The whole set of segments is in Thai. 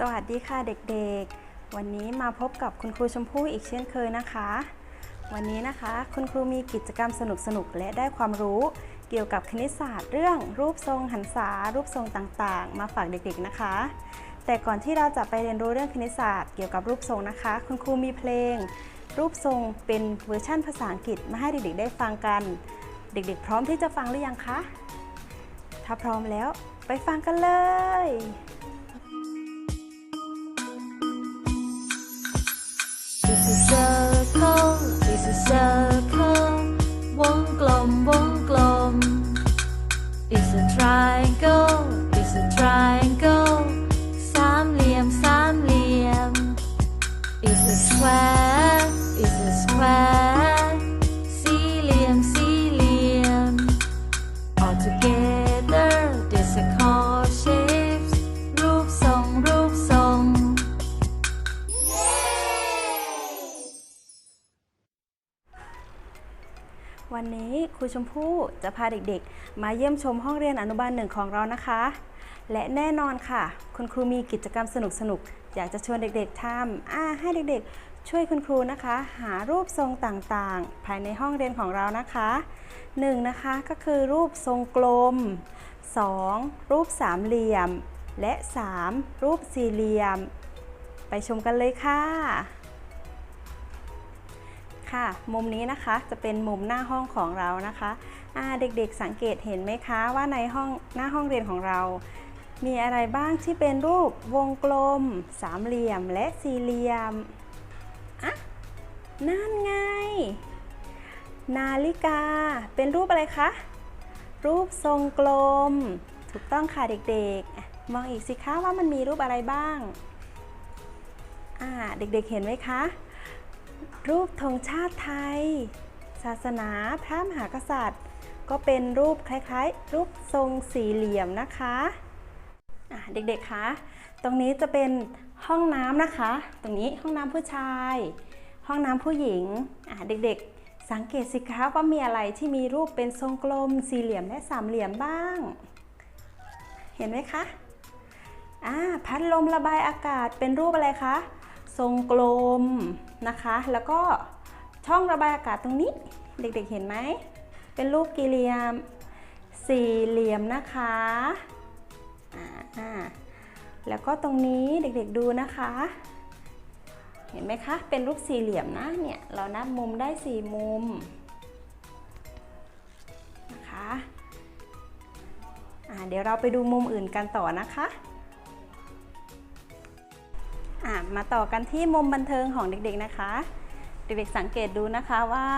สวัสดีค่ะเด็กๆ วันนี้มาพบกับคุณครูชมพู่อีกเช่นเคยนะคะ วันนี้นะคะคุณครูมีกิจกรรมสนุกๆ และได้ความรู้เกี่ยวกับคณิตศาสตร์ เรื่องรูปทรงหันษารูปทรงต่างๆ มาฝากเด็กๆนะคะ แต่ก่อนที่เราจะไปเรียนรู้เรื่องคณิตศาสตร์เกี่ยวกับรูปทรงนะคะ คุณครูมีเพลง รูปทรงเป็นเวอร์ชั่นภาษาอังกฤษมาให้เด็กๆ ได้ฟังกัน เด็กๆ พร้อมที่จะฟังหรือยังคะ ถ้าพร้อมแล้วไปฟังกันเลย It's a circle, it's a circle วงกลมวงกลม It's a triangle, it's a triangle วันนี้ครูชมพู่จะพาเด็กๆ มาเยี่ยมชมห้องเรียนอนุบาลหนึ่งของเรานะคะ และแน่นอนค่ะ คุณครูมีกิจกรรมสนุกๆ อยากจะชวนเด็กๆทำอ่าให้เด็กๆ ช่วยคุณครูนะคะ หารูปทรงต่างๆ ภายในห้องเรียนของเรานะคะ1นงนะคะก็คือรูปทรงกลม 2. รูปสามเหลี่ยม และ 3. รูปสี่เหลี่ยม ไปชมกันเลยค่ะ ค่ะ มุมนี้นะคะจะเป็นมุมหน้าห้องของเรานะคะเด็กๆสังเกตเห็นไหมคะว่าในห้องหน้าห้องเรียนของเรา มีอะไรบ้างที่เป็นรูปวงกลม สามเหลี่ยมและสี่เหลี่ยมอะนั่นไง นาฬิกา เป็นรูปอะไรคะ รูปทรงกลม ถูกต้องค่ะเด็กๆ มองอีกสิคะว่ามันมีรูปอะไรบ้างอ่าเด็กๆเห็นไหมคะ รูปธงชาติไทย ศาสนาพระมหากษัตริย์ ก็เป็นรูปคล้ายๆ รูปทรงสี่เหลี่ยมนะคะะเด็กๆคะตรงนี้จะเป็นห้องน้ำนะคะ ตรงนี้ห้องน้ำผู้ชาย ห้องน้ำผู้หญิงเด็กๆ สังเกตสิคะว่ามีอะไรที่มีรูปเป็นทรงกลม สี่เหลี่ยมและสามเหลี่ยมบ้าง เห็นไหมคะพัดลมระบายอากาศเป็นรูปอะไรคะ ทรงกลมนะคะ แล้วก็ช่องระบายอากาศตรงนี้ เด็กๆเห็นไหม เป็นรูปกี่เหลี่ยม สี่เหลี่ยมนะคะอ่าแล้วก็ตรงนี้เด็กๆดูนะคะ เห็นไหมคะ เป็นรูปสี่เหลี่ยมนะเนี่ยเรานับมุมได้สี่มุมนะคะอ่าเดี๋ยวเราไปดูมุมอื่นกันต่อนะคะ มาต่อกันที่มุมบันเทิงของเด็กๆนะคะ เด็กๆสังเกตดูนะคะว่า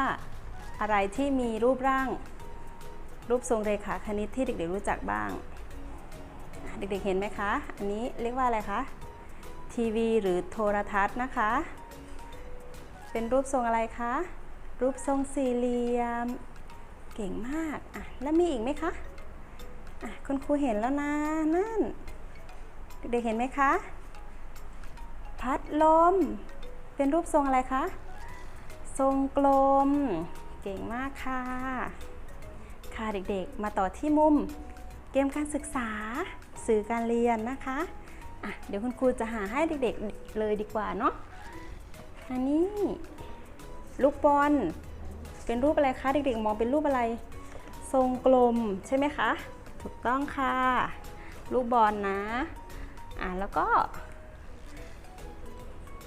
อะไรที่มีรูปร่าง รูปทรงเรขาคณิตที่เด็กๆรู้จักบ้าง เด็กๆเห็นไหมคะ อันนี้เรียกว่าอะไรคะทีวีหรือโทรทัศน์นะคะ เป็นรูปทรงอะไรคะ รูปทรงสี่เหลี่ยม เก่งมากอะแล้วมีอีกไหมคะอะคุณครูเห็นแล้วนะนั่น เด็กๆเห็นไหมคะ พัดลม เป็นรูปทรงอะไรคะ ทรงกลม เก่งมากค่ะ ค่ะเด็กๆ มาต่อที่มุม เกมการศึกษา สื่อการเรียนนะคะอะเดี๋ยวคุณครูจะหาให้เด็กๆเลยดีกว่าเนาะ อันนี้ ลูกบอล เป็นรูปอะไรคะเด็กๆ มองเป็นรูปอะไร ทรงกลมใช่ไหมคะ ถูกต้องค่ะ ลูกบอลนะอะแล้วก็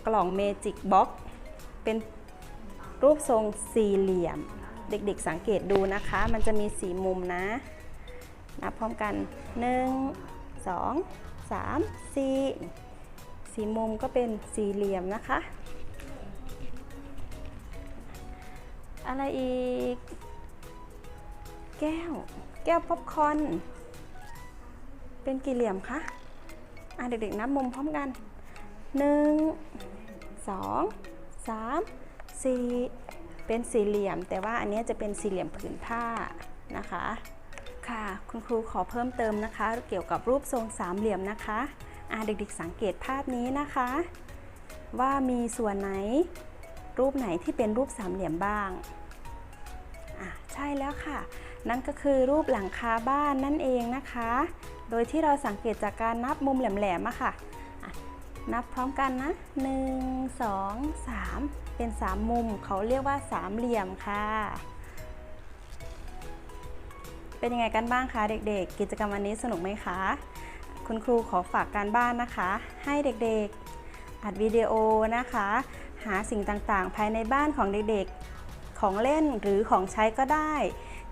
กล่องเมจิกบ็อกเป็นรูปทรงสี่เหลี่ยม เด็กๆสังเกตดูนะคะ มันจะมีสีมุมนะ นับพร้อมกัน 1 2 3 4 สีมุมก็เป็นสี่เหลี่ยมนะคะ อะไรอีก แก้ว แก้วป๊อปคอน เป็นกี่เหลี่ยมคะ อะเด็กๆนับมุมพร้อมกันห นึ่งสองสามสี่เป็นสี่เหลี่ยม แต่ว่าอันนี้จะเป็นสี่เหลี่ยมผืนผ้านะคะค่ะคุณครูขอเพิ่มเติมนะคะ เกี่ยวกับรูปทรงสามเหลี่ยมนะคะอ่าเด็กๆสังเกตภาพนี้นะคะ ว่ามีส่วนไหนรูปไหนที่เป็นรูปสามเหลี่ยมบ้างอะใช่แล้วค่ะ นั่นก็คือรูปหลังคาบ้านนั่นเองนะคะ โดยที่เราสังเกตจากการนับมุมแหลมๆอะค่ะ นับพร้อมกันนะ 1 2 3 เป็น 3 มุม เขาเรียกว่าสามเหลี่ยมค่ะ เป็นยังไงกันบ้างคะเด็กๆ กิจกรรมวันนี้สนุกไหมคะ คุณครูขอฝากการบ้านนะคะ ให้เด็กๆ อัดวิดีโอนะคะ หาสิ่งต่างๆ ภายในบ้านของเด็กๆ ของเล่นหรือของใช้ก็ได้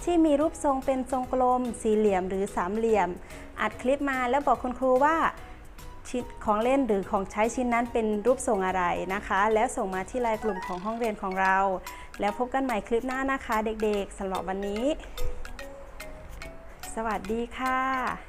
ที่มีรูปทรงเป็นทรงกลม สี่เหลี่ยมหรือสามเหลี่ยม อัดคลิปมาแล้วบอกคุณครูว่า ของเล่นหรือของใช้ชิ้นนั้นเป็นรูปทรงอะไรนะคะ แล้วส่งมาที่ไลน์กลุ่มของห้องเรียนของเรา แล้วพบกันใหม่คลิปหน้านะคะ เด็กๆสำหรับวันนี้ สวัสดีค่ะ